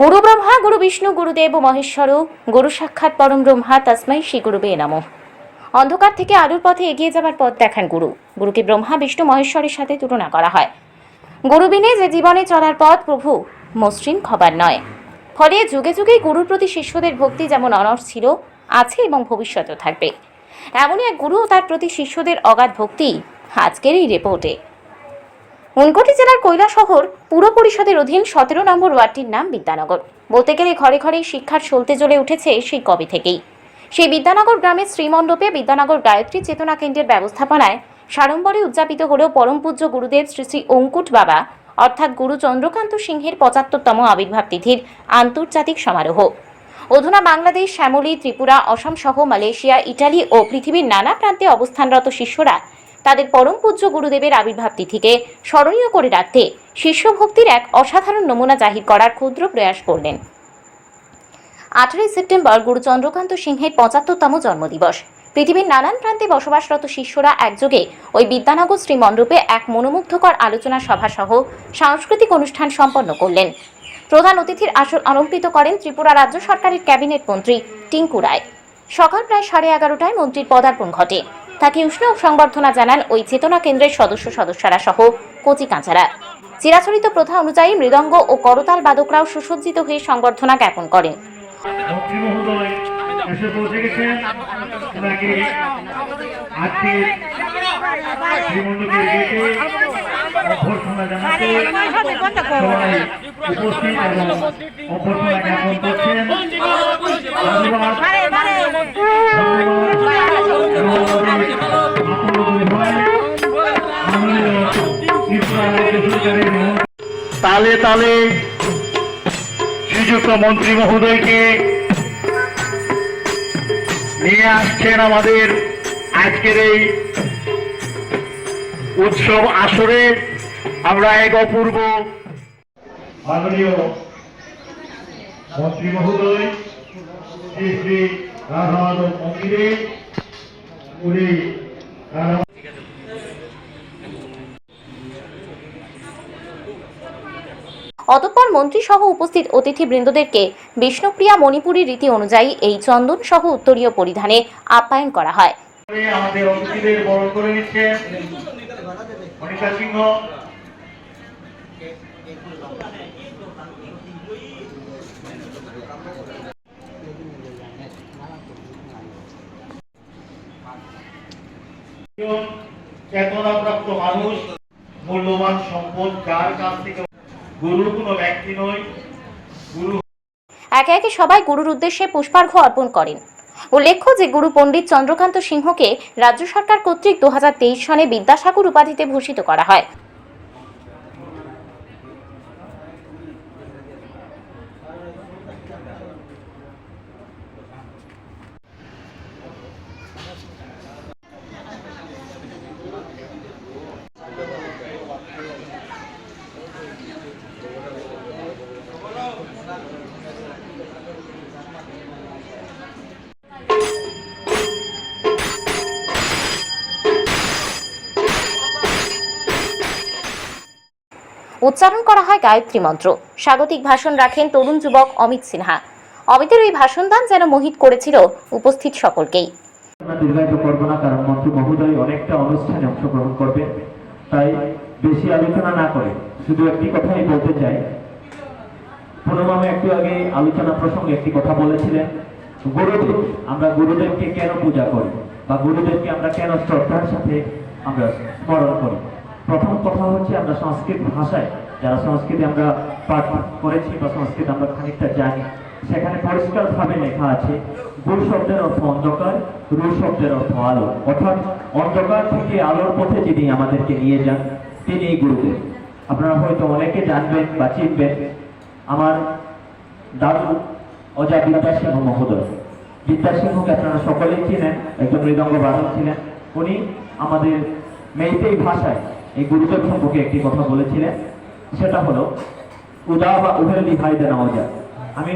গুরু ব্রহ্মা, গুরু বিষ্ণু গুরুদেব মহেশ্বর, গুরু সাক্ষাৎ পরম ব্রহ্মা তস্মাই শ্রী গুরুবে নম। অন্ধকার থেকে আলোর পথে এগিয়ে যাবার পথ দেখান গুরু। গুরুকে ব্রহ্মা, বিষ্ণু, মহেশ্বরের সাথে তুলনা করা হয়। গুরুবিনে যে জীবনে চলার পথ প্রভু, মসৃণ খবর নয়। ফলে যুগে যুগেই গুরুর প্রতি শিষ্যদের ভক্তি যেমন অনর ছিল, আছে এবং ভবিষ্যতেও থাকবে। এমনই এক গুরু তার প্রতি শিষ্যদের অগাধ ভক্তি আজকের এই রিপোর্টে ঊনকোটি জেলার কৈলাসহর পুর পরিষদের অধীন সতেরো নম্বর ওয়ার্ডটির নাম বিদ্যানগর। বলতে গেলে ঘরে ঘরেই শিক্ষার সলতে জ্বলে উঠেছে সেই কবে থেকেই। সেই বিদ্যানগর গ্রামের শ্রীমণ্ডপে বিদ্যানগর গায়ত্রী চেতনা কেন্দ্রের ব্যবস্থাপনায় সাড়ম্বরে উদযাপিত হলেও পরম পূজ্য গুরুদেব শ্রী শ্রী অঙ্কুট বাবা, অর্থাৎ গুরু চন্দ্রকান্ত সিংহের পঁচাত্তরতম আবির্ভাব তিথির আন্তর্জাতিক সমারোহ। অধুনা বাংলাদেশ, শ্যামলী, ত্রিপুরা, অসম সহ মালয়েশিয়া, ইটালি ও পৃথিবীর নানা প্রান্তে অবস্থানরত শিষ্যরা তাদের পরম পূজ্য গুরুদেবের আবির্ভাব তিথিকে স্মরণীয় করে রাখতে শিষ্য ভক্তির এক অসাধারণ নমুনা জাহির করার ক্ষুদ্র প্রয়াস করলেন। আঠারোই সেপ্টেম্বর গুরু চন্দ্রকান্ত সিংহের পঁচাত্তরতম জন্মদিবস। পৃথিবীর নানান প্রান্তে বসবাসরত শিষ্যরা একযোগে ওই বিদ্যানগর শ্রীমণ্ডপে এক মনোমুগ্ধকর আলোচনা সভা সহ সাংস্কৃতিক অনুষ্ঠান সম্পন্ন করলেন। প্রধান অতিথির আসর অলঙ্কৃত করেন ত্রিপুরা রাজ্য সরকারের ক্যাবিনেট মন্ত্রী টিঙ্কু রায়। সকাল প্রায় সাড়ে এগারোটায় মন্ত্রীর পদার্পণ ঘটে। তাকে উষ্ণ সংবর্ধনা জানান ওই চেতনা কেন্দ্রের সদস্য সদস্যরা সহ কচি কাঁচারা। চিরাচরিত প্রথা অনুযায়ী মৃদঙ্গ ও করতাল বাদকরাও সুসজ্জিত হয়ে সংবর্ধনা জ্ঞাপন করেন। অভ্যর্থনা জানাতে সবাই উপস্থিত এবং অভ্যর্থনা জ্ঞাপন করছেন। তালে তালে শ্রীযুক্ত মন্ত্রী মহোদয়কে নিয়ে আসছেন আমাদের আজকের এই উৎসব আসরে। আমরা এক অপূর্ব মন্ত্রী মহোদয়, শ্রী শ্রী রাধা মন্দিরে অতঃপর মন্ত্রী সহ উপস্থিত অতিথিবৃন্দদেরকে বিষ্ণুপ্রিয়া মণিপুরী রীতি অনুযায়ী এই চন্দন সহ উত্তরীয় পরিধানে আপ্যায়ন করা হয়। চেতনাপ্রাপ্ত মানুষ, মূল্যবান সম্পদ, যার কাছ থেকে একে একে সবাই গুরুর উদ্দেশ্যে পুষ্পার্ঘ অর্পণ করেন। উল্লেখ্য যে গুরু পণ্ডিত চন্দ্রকান্ত সিংহকে রাজ্য সরকার কর্তৃক দু হাজার তেইশ সনে বিদ্যাসাগর উপাধিতে ভূষিত করা হয়। উচ্চারণ করা হয় গায়ত্রী মন্ত্র। স্বাগতিক ভাষণ রাখেন তরুণ যুবক অমিত সিনহা। অমিতের এই ভাষণদান যেন মোহিত করেছিল উপস্থিত সকলকেই। তাই বেশি আলোচনা না করে, শুধু একটি কথাই বলতে চাই। একটু আগে আলোচনা প্রসঙ্গে একটি কথা বলেছিলেন, গুরুদেব, আমরা গুরুদেবকে কেন পূজা করি? বা গুরুদেবকে আমরা কেন শ্রদ্ধার সাথে আমরা স্মরণ করি? প্রথম কথা হচ্ছে আমরা সংস্কৃত ভাষায়, যারা সংস্কৃতে আমরা পাঠ করেছি বা সংস্কৃত আমরা খানিকটা জানি, সেখানে পরিষ্কারভাবে লেখা আছে গুরু শব্দের অর্থ অন্ধকার রু শব্দের অর্থ আলো। অর্থাৎ অন্ধকার থেকে আলোর পথে যিনি আমাদেরকে নিয়ে যান তিনি গুরুদেব। আপনারা হয়তো অনেকে জানবেন বা চিনবেন, আমার দাদু অজা বিদ্যাসিংহ মহোদয়। বিদ্যাসিংহকে আপনারা সকলেই চিনেন, একজন মৃদঙ্গ বাদক ছিলেন। উনি আমাদের মেইতেই ভাষায় এই গুরুদেব সম্পর্কে একটি কথা বলেছিলেন। সেটা হলো উদা বা উহেলি ভাইদের নওজা আমি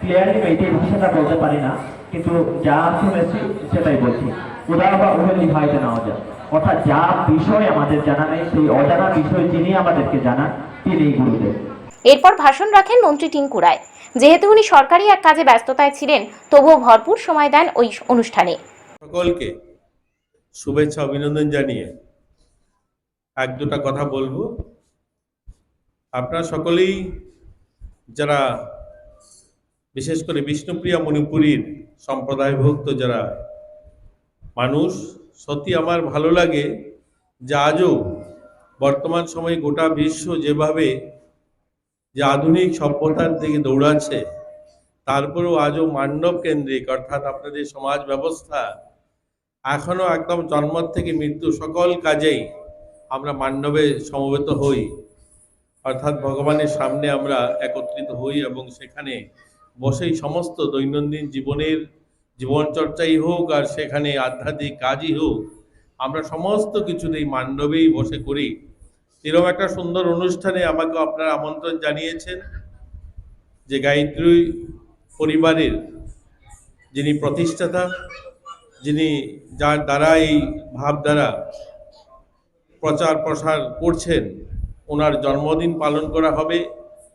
ক্লিয়ারলি মেইতেই ভাষাটা বলতে পারি না কিন্তু যা শুনেছি সেটাই বলছি। উদা বা উহেলি ভাইদের নওজা অর্থাৎ যা বিষয় আমাদের জানা নেই সেই অজানা বিষয় যিনি আমাদেরকে জানান তিনি গুরুদেব। এরপর ভাষণ রাখেন মন্ত্রী টিঙ্কু রায় যেহেতু উনি সরকারি এক কাজে ব্যস্ততায় ছিলেন তবুও ভরপুর সময় দেন ওই অনুষ্ঠানে। সকলকে শুভেচ্ছা অভিনন্দন জানিয়ে এক, দুটা কথা বলব। আপনারা সকলেই যারা বিশেষ করে বিষ্ণুপ্রিয়া মণিপুরীর সম্প্রদায়ভুক্ত যারা মানুষ, সত্যি আমার ভালো লাগে যে আজও বর্তমান সময়ে গোটা বিশ্ব যেভাবে যে আধুনিক সভ্যতার দিকে দৌড়াচ্ছে, তারপরেও আজও মান্ডব কেন্দ্রিক, অর্থাৎ আপনাদের সমাজ ব্যবস্থা এখনও একদম জন্ম থেকে মৃত্যু সকল কাজেই আমরা মান্ডবে সমবেত হই। অর্থাৎ ভগবানের সামনে আমরা একত্রিত হই এবং সেখানে বসেই সমস্ত দৈনন্দিন জীবনের জীবনচর্চাই হোক আর সেখানে আধ্যাত্মিক কাজই হোক, আমরা সমস্ত কিছুতেই মান্ডবেই বসে করি। এরকম একটা সুন্দর অনুষ্ঠানে আমাকে আপনারা আমন্ত্রণ জানিয়েছেন যে গায়ত্রী পরিবারের যিনি প্রতিষ্ঠাতা, যিনি যার দ্বারা এই ভাবধারা প্রচার প্রসার করছেন, ওনার জন্মদিন পালন করা হবে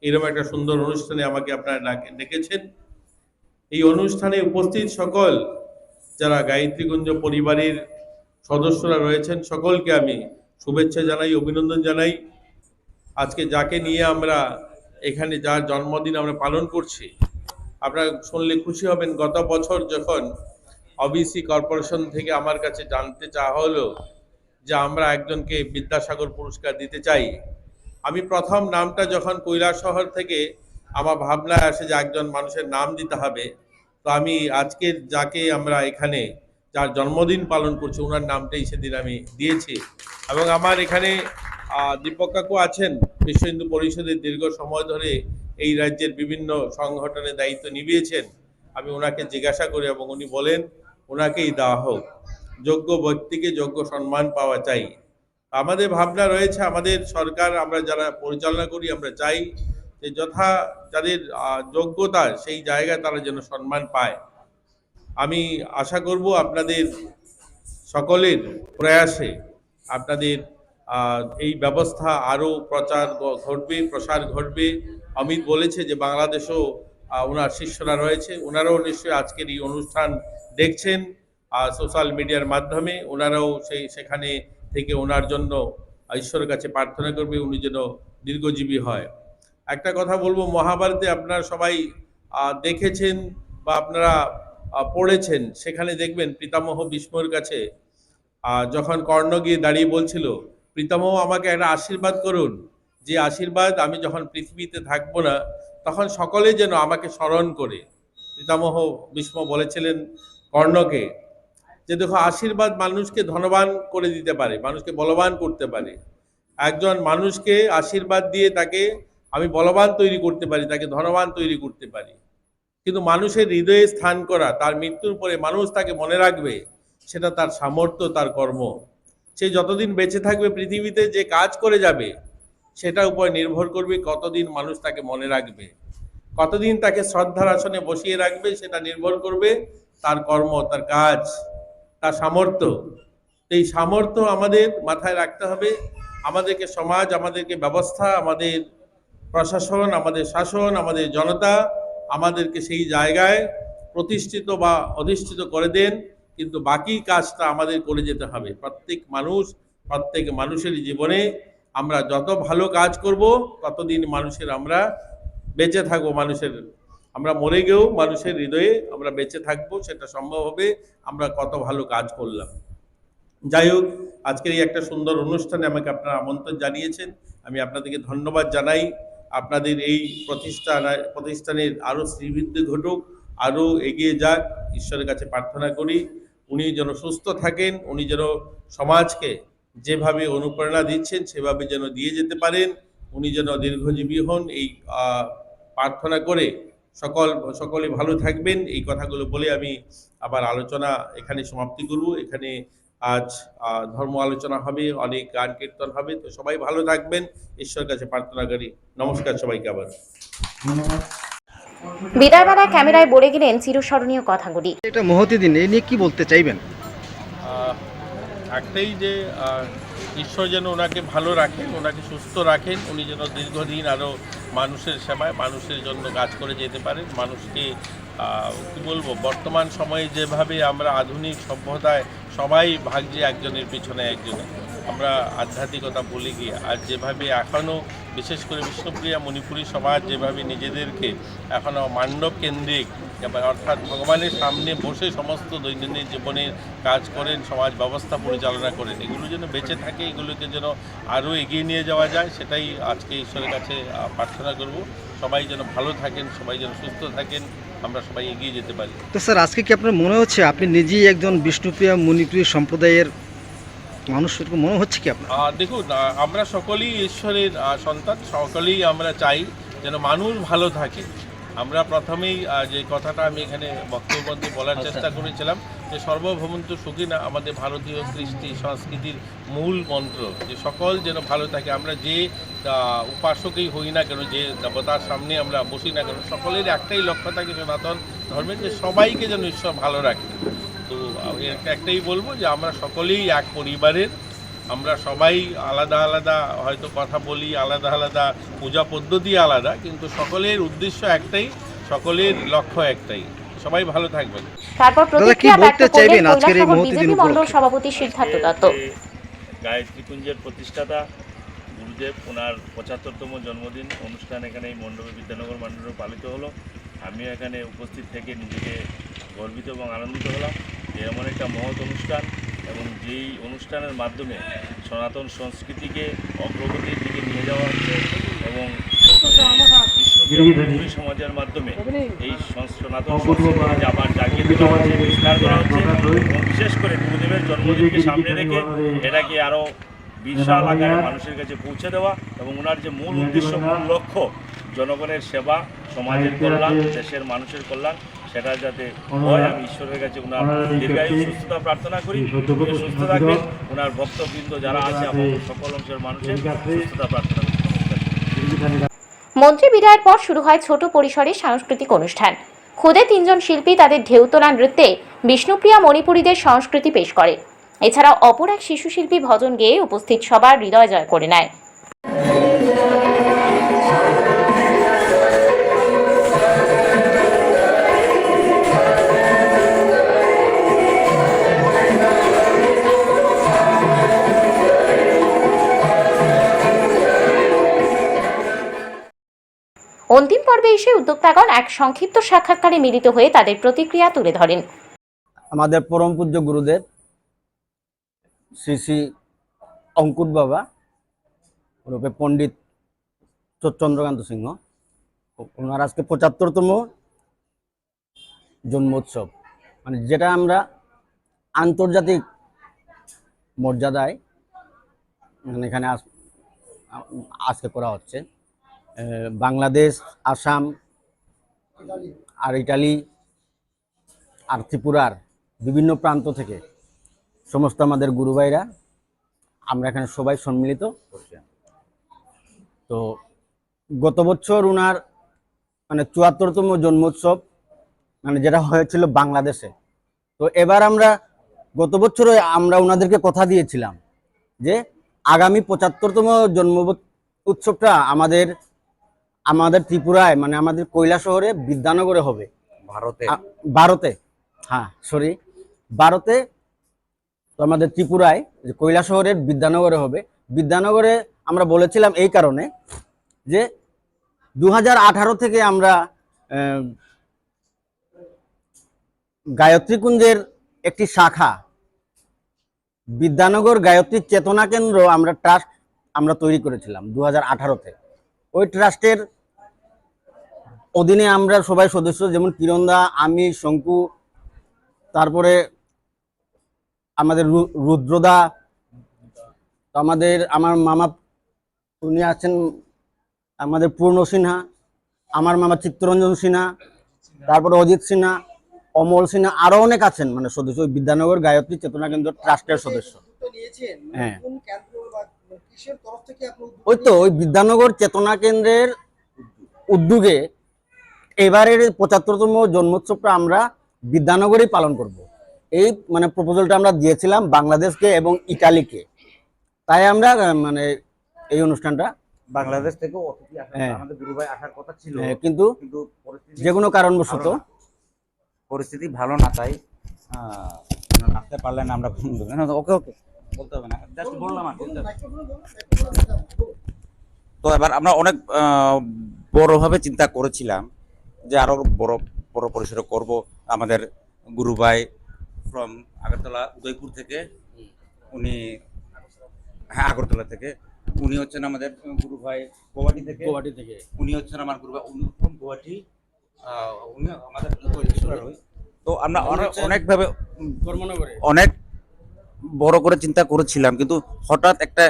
এরকম একটা সুন্দর অনুষ্ঠানে আমাকে আপনারা ডাকে- ডেকেছেন। এই অনুষ্ঠানে উপস্থিত সকল যারা গায়ত্রীগুঞ্জ পরিবারের সদস্যরা রয়েছেন, সকলকে আমি শুভেচ্ছা জানাই, অভিনন্দন জানাই। আজকে যাকে নিয়ে আমরা এখানে যার জন্মদিন আমরা পালন করছি, আপনারা শুনলে খুশি হবেন, গত বছর যখন অবিসি কর্পোরেশন থেকে আমার কাছে জানতে চাওয়া হলো যে আমরা একজনকে বিদ্যাসাগর পুরস্কার দিতে চাই। আমি প্রথম নামটা যখন শহর থেকে আমার ভাবনায় আসে যে একজন মানুষের নাম দিতে হবে, তো আমি আজকের যাকে আমরা এখানে যার জন্মদিন পালন করছি, ওনার নামটাই সেদিন আমি দিয়েছি। এবং আমার এখানে দীপক কাকু আছেন, বিশ্ব হিন্দু পরিষদের দীর্ঘ সময় ধরে এই রাজ্যের বিভিন্ন সংগঠনের দায়িত্ব নিভিয়েছেন। আমি ওনাকে জিজ্ঞাসা করি এবং উনি বলেন, ওনাকেই দেওয়া হোক। যোগ্য ব্যক্তিকে যোগ্য সম্মান পাওয়া চাই। আমাদের ভাবনা রয়েছে, আমাদের সরকার, আমরা যারা পরিচালনা করি, আমরা চাই যে যথা যাদের যোগ্যতা, সেই জায়গায় তারা যেন সম্মান পায়। আমি আশা করব আপনাদের সকলের প্রয়াসে আপনাদের এই ব্যবস্থা আরও প্রচার ঘটবে, প্রসার ঘটবে। অমিত বলেছে যে বাংলাদেশেও ওনার শিষ্যরা রয়েছে, ওনারাও নিশ্চয়ই আজকের এই অনুষ্ঠান দেখছেন। সোশ্যাল মিডিয়ার মাধ্যমে ওনারাও সেই সেখানে থেকে ওনার জন্য ঈশ্বরের কাছে প্রার্থনা করবে, উনি যেন দীর্ঘজীবী হয়। একটা কথা বলব, মহাভারতে আপনারা সবাই দেখেছেন বা আপনারা পড়েছেন, সেখানে দেখবেন পিতামহ ভীষ্মর কাছে যখন কর্ণ গিয়ে দাঁড়িয়ে বলছিল, পিতামহ, আমাকে একটা আশীর্বাদ করুন। যে আশীর্বাদ, আমি যখন পৃথিবীতে থাকব না, তখন সকলে যেন আমাকে স্মরণ করে। পিতামহ ভীষ্ম বলেছিলেন কর্ণকে যে দেখো আশীর্বাদ মানুষকে ধনবান করে দিতে পারে, মানুষকে বলবান করতে পারে। একজন মানুষকে আশীর্বাদ দিয়ে তাকে আমি বলবান তৈরি করতে পারি, তাকে ধনবান তৈরি করতে পারি। কিন্তু মানুষের হৃদয়ে স্থান করা, তার মৃত্যুর পরে মানুষ তাকে মনে রাখবে, সেটা তার সামর্থ্য, তার কর্ম। সে যতদিন বেঁচে থাকবে পৃথিবীতে, যে কাজ করে যাবে, সেটার উপর নির্ভর করবে কতদিন মানুষ তাকে মনে রাখবে। কতদিন তাকে শ্রদ্ধার আসনে বসিয়ে রাখবে, সেটা নির্ভর করবে তার কর্ম, তার কাজ। তার সামর্থ্য। এই সামর্থ্য আমাদের মাথায় রাখতে হবে। আমাদেরকে সমাজ, আমাদেরকে ব্যবস্থা, আমাদের প্রশাসন, আমাদের শাসন, আমাদের জনতা আমাদেরকে সেই জায়গায় প্রতিষ্ঠিত বা অধিষ্ঠিত করে দেন। কিন্তু বাকি কাজটা আমাদের করে যেতে হবে। প্রত্যেক মানুষ, প্রত্যেক মানুষের জীবনে আমরা যত ভালো কাজ করব, ততদিন মানুষের আমরা বেঁচে থাকব, মানুষের আমরা মরে গেও মানুষের হৃদয়ে আমরা বেঁচে থাকব, সেটা সম্ভব হবে। আমরা কত ভালো কাজ করলাম। যাই হোক, আজকের এই একটা সুন্দর অনুষ্ঠানে আমাকে আপনারা আমন্ত্রণ জানিয়েছেন। আমি আপনাদেরকে ধন্যবাদ জানাই। আপনাদের এই প্রতিষ্ঠান, প্রতিষ্ঠানের আরও শ্রীবৃদ্ধি ঘটুক, আরও এগিয়ে যাক। ঈশ্বরের কাছে প্রার্থনা করি, উনি যেন সুস্থ থাকেন, উনি যেন সমাজকে যেভাবে অনুপ্রেরণা দিচ্ছেন, সেভাবে যেন দিয়ে যেতে পারেন, উনি যেন দীর্ঘজীবী হন, এই প্রার্থনা করে সকল সকলে ভালো থাকবেন। এই কথাগুলো বলে আমি আবার আলোচনা এখানে সমাপ্তি করব। এখানে আজ ধর্ম আলোচনা হবে অনেক গান কীর্তন হবে। তো সবাই ভালো থাকবেন। ঈশ্বরের কাছে প্রার্থনা করি। নমস্কার সবাইকে আবার। বিদায়বেলায় ক্যামেরায় বলে গেলেন চিরস্মরণীয় কথাগুলি। এটা মহতি দিন এই নিয়ে কি বলতে চাইবেন? আহ, একটাই যে ঈশ্বর যেন ওনাকে ভালো রাখেন, ওনাকে সুস্থ রাখেন, উনি যেন দীর্ঘদিন আরও মানুষের সেবায়, মানুষের জন্য কাজ করে যেতে পারেন, মানুষকে কি বলব, বর্তমান সময়ে যেভাবে আমরা আধুনিক সভ্যতায় সবাই ভাগছে একজনের পিছনে একজনে আমরা আধ্যাত্মিকতা ভুলে গিয়ে আর যেভাবে এখনও বিশেষ করে বিষ্ণুপ্রিয়া মণিপুরী সমাজ যেভাবে নিজেদেরকে এখনও মান্ডব কেন্দ্রিক এবার অর্থাৎ ভগবানের সামনে বসে সমস্ত দৈনন্দিন জীবনের কাজ করেন সমাজ ব্যবস্থা পরিচালনা করেন এগুলো যেন বেঁচে থাকে এগুলোকে যেন আরও এগিয়ে নিয়ে যাওয়া যায় সেটাই আজকে ঈশ্বরের কাছে প্রার্থনা করব। সবাই যেন ভালো থাকেন সবাই যেন সুস্থ থাকেন আমরা সবাই এগিয়ে যেতে পারি। তো স্যার আজকে কি আপনার মনে হচ্ছে আপনি নিজেই একজন বিষ্ণুপ্রিয়া মণিপ্রিয় সম্প্রদায়ের মানুষ মনে হচ্ছে কি আপনার? দেখুন আমরা সকলেই ঈশ্বরের সন্তান সকলেই আমরা চাই যেন মানুষ ভালো থাকে। আমরা প্রথমেই যে কথাটা আমি এখানে বক্তব্য বলার চেষ্টা করেছিলাম যে সর্বভৌমন্ত সুখী না আমাদের ভারতীয় কৃষ্টি সংস্কৃতির মূল মন্ত্র যে সকল যেন ভালো থাকে আমরা যে উপাসকই হই না কেন যে দেবতার সামনে আমরা বসি না কেন সকলের একটাই লক্ষ্য থাকে সনাতন ধর্মের যে সবাইকে যেন ঈশ্বর ভালো রাখে। তো একটাই বলব যে আমরা সকলেই এক পরিবারের আমরা সবাই আলাদা আলাদা হয়তো কথা বলি আলাদা আলাদা পূজা পদ্ধতি আলাদা কিন্তু সকলের উদ্দেশ্য একটাই সকলের লক্ষ্য একটাই। সবাই ভালো থাকবেন। তারপর প্রতিক্রিয়া ব্যক্ত বলতে চাইবেন করলেন আজকের এই কৈলাসহর দিন বিজেপি মণ্ডল সভাপতি সিদ্ধার্থ দত্ত। গায়ত্রী কুঞ্জের প্রতিষ্ঠাতা গুরুদেব ওনার পঁচাত্তরতম জন্মদিন অনুষ্ঠান এখানে এই মণ্ডপে বিদ্যানগর মণ্ডপে পালিত হলো। আমিও এখানে উপস্থিত থেকে নিজেকে গর্বিত এবং আনন্দিত হলাম। এমন একটা মহৎ অনুষ্ঠান। এবং যেই অনুষ্ঠানের মাধ্যমে সনাতন সংস্কৃতিকে অগ্রগতির দিকে নিয়ে যাওয়া হচ্ছে এবং বিষ্ণু সমাজের মাধ্যমে এই সনাতন সংস্কৃতিকে আবার জাগিয়ে তোলা হচ্ছে বিস্তার করা হচ্ছে এবং বিশেষ করে গুরুদেবের জন্মদিনকে সামনে রেখে এটাকে আরও বিশাল আকারে মানুষের কাছে পৌঁছে দেওয়া এবং ওনার যে মূল উদ্দেশ্য মূল লক্ষ্য জনগণের সেবা সমাজের কল্যাণ দেশের মানুষের কল্যাণ সেটা যাতে হয় আমি ঈশ্বরের কাছে ওনার দীর্ঘায়ু সুস্থতা প্রার্থনা করি সুস্থ থাকবেন ওনার ভক্তবৃন্দ যারা আছে এবং সকল অংশের মানুষের সুস্থতা প্রার্থনা করি মন্ত্রী বিদায়ের পর শুরু হয় ছোট পরিসরে সাংস্কৃতিক অনুষ্ঠান। খুদে তিনজন শিল্পী তাদের ঢেউতোলা নৃত্যে বিষ্ণুপ্রিয়া মণিপুরীদের সংস্কৃতি পেশ করে। এছাড়াও অপর এক শিশু শিল্পী ভজন গেয়ে উপস্থিত সবার হৃদয় জয় করে নেয়। অন্তিম পর্বে এসে উদ্যোক্তাগণ এক সংক্ষিপ্ত সাক্ষাৎকারে মিলিত হয়ে তাদের প্রতিক্রিয়া তুলে ধরেন। আমাদের পরম পূজ্য গুরুদেব, শ্রী শ্রী অঙ্কুর বাবা রূপে পণ্ডিত চন্দ্রকান্ত সিংহ, ওনার আজকে পঁচাত্তরতম জন্মোৎসব। মানে যেটা আমরা আন্তর্জাতিক মর্যাদায় মানে এখানে আজ- আজকে করা হচ্ছে। বাংলাদেশ, আসাম আর ইটালি আর ত্রিপুরার বিভিন্ন প্রান্ত থেকে সমস্ত আমাদের গুরুভাইরা আমরা এখানে সবাই সম্মিলিত তো গত বছর উনার মানে চুয়াত্তরতম জন্মোৎসব মানে যেটা হয়েছিল বাংলাদেশে। তো এবার আমরা গত বছরে আমরা ওনাদেরকে কথা দিয়েছিলাম যে আগামী পঁচাত্তরতম জন্ম উৎসবটা আমাদের আমাদের ত্রিপুরায় মানে আমাদের কৈলা শহরে বিদ্যানগরে হবে। ভারতে? ভারতে। হ্যাঁ সরি ভারতে তো আমাদের ত্রিপুরায় যে কৈলা শহরের বিদ্যানগরে হবে। বিদ্যানগরে আমরা বলেছিলাম এই কারণে যে দু হাজার আঠারো থেকে আমরা আহ, গায়ত্রী কুঞ্জের একটি শাখা বিদ্যানগর গায়ত্রী চেতনা কেন্দ্র আমরা ট্রাস্ট আমরা তৈরি করেছিলাম দু হাজার আঠারোতে। ওই ট্রাস্টের অধীনে আমরা সবাই সদস্য যেমন কিরণদা আমি শঙ্কু তারপরে আমাদের রুদ্রদা আমাদের আমার মামা উনি আছেন আমাদের পূর্ণ সিনহা আমার মামা চিত্তরঞ্জন সিনহা তারপরে অজিত সিনহা অমল সিনহা আরও অনেক আছেন মানে সদস্য ওই বিদ্যানগর গায়ত্রী চেতনা কেন্দ্র ট্রাস্টের সদস্য। হ্যাঁ। ওই তো ওই বিদ্যানগর চেতনা কেন্দ্রের উদ্যোগে এবারের পঁচাত্তরতম জন্মোৎসবটা আমরা বিদ্যানগরেই পালন করব। এই মানে প্রপোজালটা আমরা দিয়েছিলাম বাংলাদেশকে এবং ইটালিকে। তাই আমরা মানে এই অনুষ্ঠানটা বাংলাদেশ আসার হ্যাঁ। আমাদের গুরু ভাই আসার কথা ছিল কিন্তু কিন্তু যে কোনো কারণবশত। পরিস্থিতি ভালো না তাই আসতে পারলেন না আমরা ওকে ওকে বলতে হবে না জাস্ট বললাম তো এবার আমরা অনেক বড়ভাবে চিন্তা করেছিলাম যে আরও বড় বড় পরিসরে করব আমাদের গুরু ভাই ফ্রম আগরতলা উদয়পুর থেকে। উনি হ্যাঁ আগরতলা থেকে। উনি হচ্ছেন আমাদের গুরু ভাই গুয়াহাটি থেকে। গুয়াহাটি থেকে। উনি হচ্ছেন আমার গুরু ভাই। উনি গুয়াহাটি? উনি আমাদের তো আমরা অনেক অনেকভাবে কর্মনগরে। অনেক বড় করে চিন্তা করেছিলাম কিন্তু হঠাৎ একটা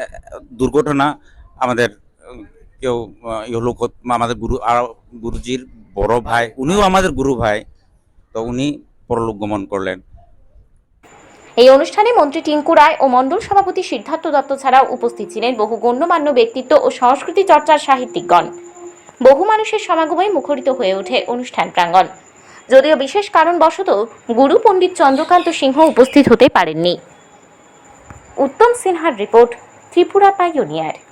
দুর্ঘটনা আমাদের কেউ আহ, হলো কত- আমাদের গুরু আর গুরুজির বড় ভাই উনিও আমাদের গুরু ভাই তো উনি পরলোক গমন করলেন। এই অনুষ্ঠানে মন্ত্রী টিঙ্কু রায় ও মণ্ডল সভাপতি সিদ্ধার্থ দত্ত ছাড়াও উপস্থিত ছিলেন বহু গণ্যমান্য ব্যক্তিত্ব ও সংস্কৃতি চর্চার সাহিত্যিকগণ। বহু মানুষের সমাগমে মুখরিত হয়ে ওঠে অনুষ্ঠান প্রাঙ্গণ। যদিও বিশেষ কারণবশত গুরু পণ্ডিত চন্দ্রকান্ত সিংহ উপস্থিত হতে পারেননি। উত্তম সিনহার রিপোর্ট ত্রিপুরা পাইওনিয়ার।